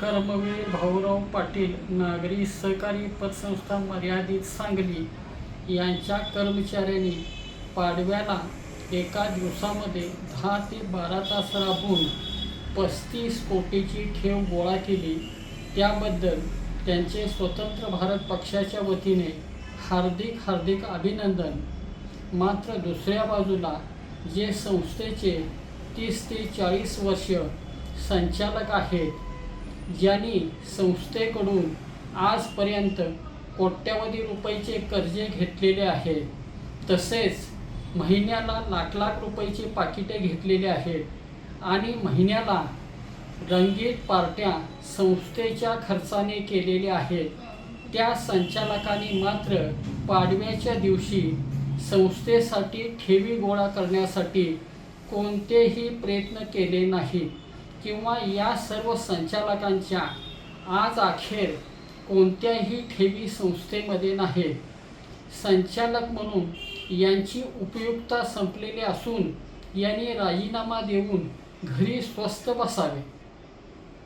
कर्मवीर भाऊराव पाटील नागरी सहकारी पतसंस्था मर्यादित सांगली यांच्या कर्मचाऱ्यांनी पाडव्याला एका दिवसामध्ये दहा ते बारा तास राबून पस्तीस कोटीची ठेव गोळा केली. त्याबद्दल त्यांचे स्वतंत्र भारत पक्षाच्या वतीने हार्दिक हार्दिक अभिनंदन. मात्र दुसऱ्या बाजूला जे संस्थेचे तीस ते चाळीस वर्ष संचालक आहेत ज्यांनी संस्थेकडून आजपर्यंत कोट्यवधी रुपयाचे कर्जे घेतलेले आहे तसेच महिन्याला लाख लाख रुपयाची पाकिटे घेतलेले आहेत आणि महिन्याला रंगीत पार्ट्या संस्थेच्या खर्चाने केलेल्या आहेत. त्या संचालकांनी मात्र पाडव्याच्या दिवशी संस्थेसाठी ठेवी गोळा करण्यासाठी कोणतेही प्रयत्न केले नाहीत. किंवा या सर्व संचालकांच्या आज अखेर कोणत्याही ठेवी संस्थेमध्ये नाहीत. संचालक म्हणून यांची उपयुक्तता संपलेली असून यांनी राजीनामा देऊन घरी स्वस्थ बसावे.